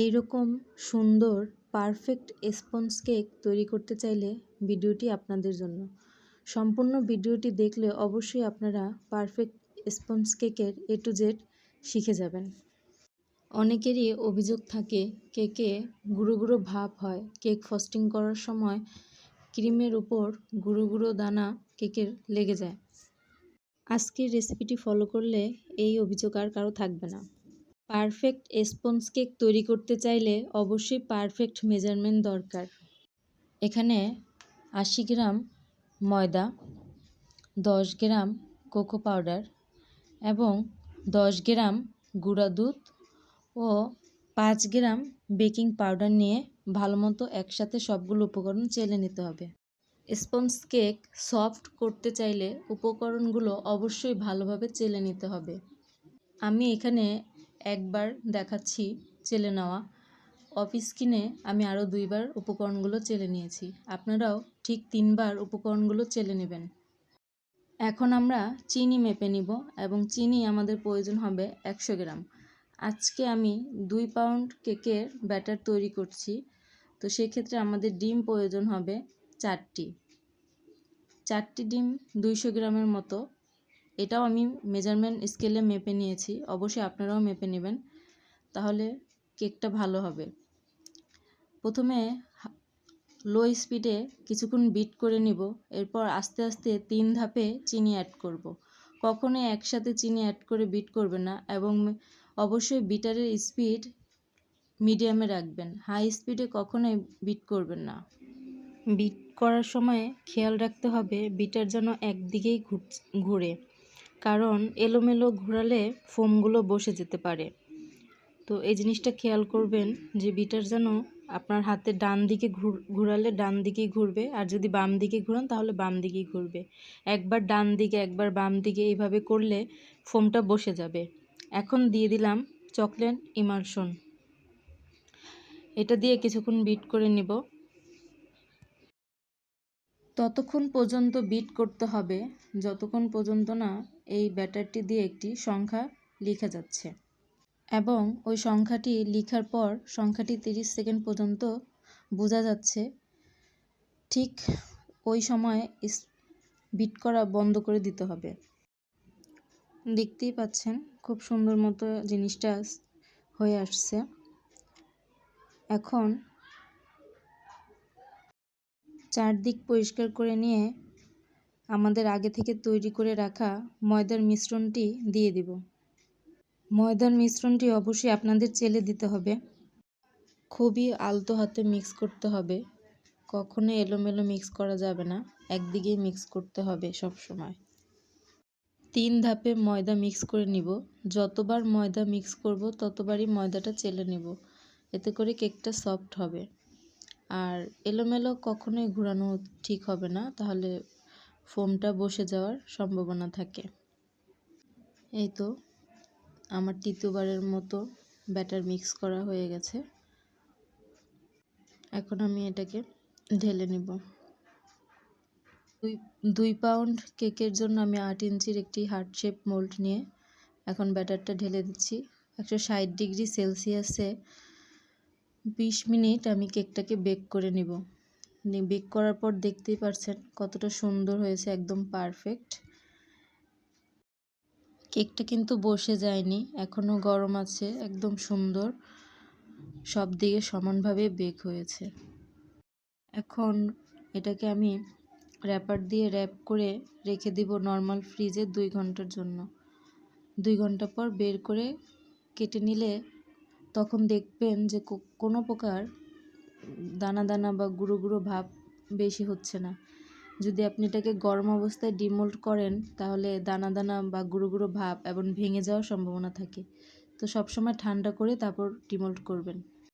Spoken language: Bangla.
এই রকম সুন্দর পারফেক্ট স্পঞ্জ কেক তৈরি করতে চাইলে ভিডিওটি আপনাদের জন্য। সম্পূর্ণ ভিডিওটি দেখলে অবশ্যই আপনারা পারফেক্ট স্পঞ্জ কেকের এ টু জেড শিখে যাবেন। অনেকেরই অভিযোগ থাকে কেকে গুঁড়ো গুঁড়ো ভাব হয়। কেক ফস্টিং করার সময় ক্রিমের উপর গুঁড়ো গুঁড়ো দানা কেকের লেগে যায়। আজকের রেসিপিটি ফলো করলে এই অভিযোগ আর কারও থাকবে না। পারফেক্ট স্পঞ্জ কেক তৈরি করতে চাইলে অবশ্যই পারফেক্ট মেজারমেন্ট দরকার। এখানে আশি গ্রাম ময়দা, দশ গ্রাম কোকো পাউডার এবং দশ গ্রাম গুঁড়া দুধ ও পাঁচ গ্রাম বেকিং পাউডার নিয়ে ভালো মতো একসাথে সবগুলো উপকরণ চেলে নিতে হবে। স্পঞ্জ কেক সফট করতে চাইলে উপকরণগুলো অবশ্যই ভালোভাবে চেলে নিতে হবে। আমি এখানে একবার দেখাচ্ছি চেলে নেওয়া। অফ স্ক্রিনে আমি আরও দুইবার উপকরণগুলো চেলে নিয়েছি। আপনারাও ঠিক তিনবার উপকরণগুলো চেলে নেবেন। এখন আমরা চিনি মেপে নিব এবং চিনি আমাদের প্রয়োজন হবে একশো গ্রাম। আজকে আমি দুই পাউন্ড কেকের ব্যাটার তৈরি করছি। তো সেক্ষেত্রে আমাদের ডিম প্রয়োজন হবে চারটি। চারটি ডিম দুইশো গ্রামের মতো। এটাও আমি মেজারমেন্ট স্কেলে মেপে নিয়েছি। অবশ্যই আপনারাও মেপে নেবেন। তাহলে কেকটা ভালো হবে। প্রথমে লো স্পিডে কিছুক্ষণ বিট করে নিব। এরপর আস্তে আস্তে তিন ধাপে চিনি অ্যাড করব। কখনোই একসাথে চিনি অ্যাড করে বিট করবে না এবং অবশ্যই বিটারের স্পিড মিডিয়ামে রাখবেন। হাই স্পিডে কখনোই বিট করবেন না। বিট করার সময় খেয়াল রাখতে হবে বিটার যেন একদিকেই ঘুর ঘুরে। কারণ এলোমেলো ঘোরালে ফোমগুলো বসে যেতে পারে। তো এই জিনিসটা খেয়াল করবেন যে বিটার যেন আপনার হাতে ডান দিকে ঘুরালে ডান দিকেই ঘুরবে, আর যদি বাম দিকে ঘুরান তাহলে বাম দিকেই ঘুরবে। একবার ডান দিকে, একবার বাম দিকে এইভাবে করলে ফোমটা বসে যাবে। এখন দিয়ে দিলাম চকলেট ইমার্শন। এটা দিয়ে কিছুক্ষণ বিট করে নিব। ততক্ষণ পর্যন্ত বিট করতে হবে। যতক্ষণ পর্যন্ত না এই ব্যাটারটি দিয়ে একটি সংখ্যা লেখা যাচ্ছে। এবং ওই সংখ্যাটি লেখার পর সংখ্যাটি তিরিশ সেকেন্ড পর্যন্ত বোঝা যাচ্ছে। ঠিক ওই সময় বিট করা বন্ধ করে দিতে হবে। দেখতেই পাচ্ছেন খুব সুন্দর মতো জিনিসটা হয়ে আসছে। এখন চারদিক পরিষ্কার করে নিয়ে আমাদের আগে থেকে তৈরি করে রাখা ময়দার মিশ্রণটি দিয়ে দিব। ময়দার মিশ্রণটি অবশ্যই আপনাদের চেলে দিতে হবে। খুবই আলতো হাতে মিক্স করতে হবে। কখনো এলোমেলো মিক্স করা যাবে না। একদিকেই মিক্স করতে হবে সব সময়। তিন ধাপে ময়দা মিক্স করে নিব। যতবার ময়দা মিক্স করব, ততবারই ময়দাটা চেলে নেব। এতে করে কেকটা সফট হবে। আর এলোমেলো কখনোই ঘোরানো ঠিক হবে না, তাহলে ফোমটা বসে যাওয়ার সম্ভাবনা থাকে। এই তো, আমার তৃতীয়বারের মতো ব্যাটার মিক্স করা হয়ে গেছে। এখন আমি এটাকে ঢেলে নেব। দুই দুই পাউন্ড কেকের জন্য আমি আট ইঞ্চির একটি হার্ট শেপ মোল্ড নিয়ে এখন ব্যাটারটা ঢেলে দিচ্ছি। একশো ষাট ডিগ্রি সেলসিয়াসে বিশ মিনিট আমি কেকটাকে বেক করে নিব। বেক করার পর দেখতেই পারছেন কতটা সুন্দর হয়েছে, একদম পারফেক্ট। কেকটা কিন্তু বসে যায়নি এখনও গরম আছে, একদম সুন্দর। সব দিকে সমানভাবে বেক হয়েছে। এখন এটাকে আমি র্যাপার দিয়ে র্যাপ করে রেখে দিব নর্মাল ফ্রিজে দুই ঘণ্টার জন্য। দুই ঘণ্টা পর বের করে কেটে নিলে তখন দেখবেন যে কোনো প্রকার দানা দানা বা গুঁড়ো গুঁড়ো ভাব বেশি হচ্ছে না। যদি আপনি এটাকে গরম অবস্থায় ডিমোল্ড করেন, তাহলে দানা দানা বা গুঁড়ো গুঁড়ো ভাব এবং ভেঙে যাওয়ার সম্ভাবনা থাকে। তো সবসময় ঠান্ডা করে তারপর ডিমোল্ড করবেন।